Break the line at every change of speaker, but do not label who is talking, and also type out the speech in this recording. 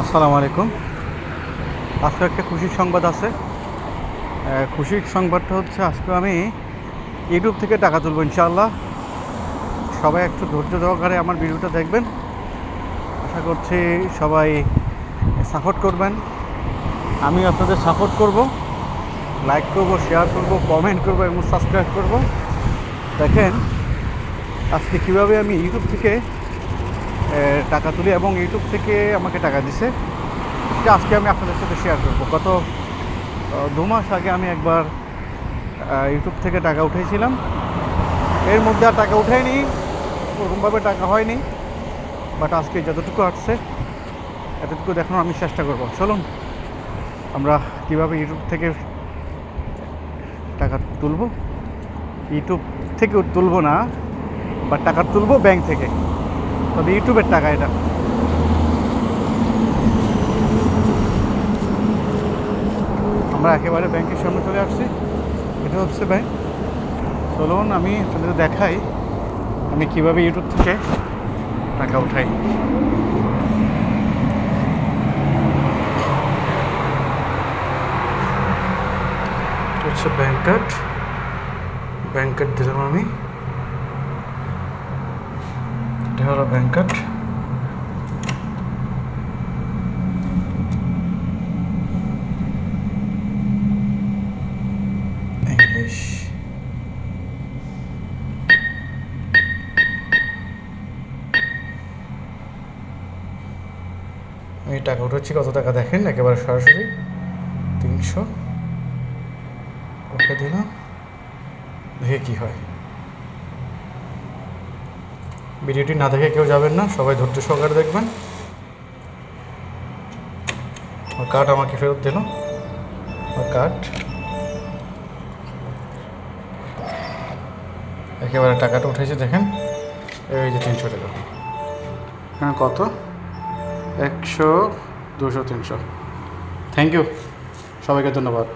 আসসালামু আলাইকুম। আজকে একটা খুশির সংবাদ আছে। খুশির সংবাদটা হচ্ছে আজকে আমি ইউটিউব থেকে টাকা তুলব ইনশাআল্লাহ। সবাই একটু ধৈর্য সহকারে আমার ভিডিওটা দেখবেন। আশা করছি সবাই সাপোর্ট করবেন। আমি আপনাদের সাপোর্ট করব, লাইক করব, শেয়ার করব, কমেন্ট করব এবং সাবস্ক্রাইব করব। দেখেন, আজকে কীভাবে আমি ইউটিউব থেকে টাকা তুলি এবং ইউটিউব থেকে আমাকে টাকা দিছে। এটা আজকে আমি আপনাদের সাথে শেয়ার করব। গত দু মাস আগে আমি একবার ইউটিউব থেকে টাকা উঠেছিলাম এর মধ্যে আর টাকা উঠাইনি, ওরকমভাবে টাকা হয়নি। বাট আজকে যতটুকু আসছে, এতটুকু দেখানোর আমি চেষ্টা করব। চলুন, আমরা কীভাবে ইউটিউব থেকে টাকা তুলব? ইউটিউব থেকে তুলবো না বা টাকা তুলব ব্যাংক থেকে। তবে ইউটিউবের টাকা এটা। আমরা একেবারে ব্যাংকের সামনে চলে আসছি। এটা হচ্ছে ব্যাংক। চলুন, আমি আপনাদের দেখাই আমি কীভাবে ইউটিউব থেকে টাকা উঠাই। হচ্ছে ব্যাংক কার্ড। ব্যাংক কার্ড দিলাম আমি। এটা হলো ব্যাংক কার্ড ইংলিশ টাকা উঠাচ্ছি, কত টাকা দেখেন? একেবারে সরাসরি। তিনশো। ওকে দিলাম। দেখে কি হয়। ভিডিওটি না দেখে কেউ যাবেন না, সবাই ধৈর্য সহকারে দেখবেন। আর কার্ড আমাকে ফেরত দিল। আর কার্ড একেবারে টাকাটা উঠেছে, দেখেন। এই যে তিনশো টাকা। হ্যাঁ কত? একশো, দুশো, তিনশো। থ্যাংক ইউ সবাইকে ধন্যবাদ।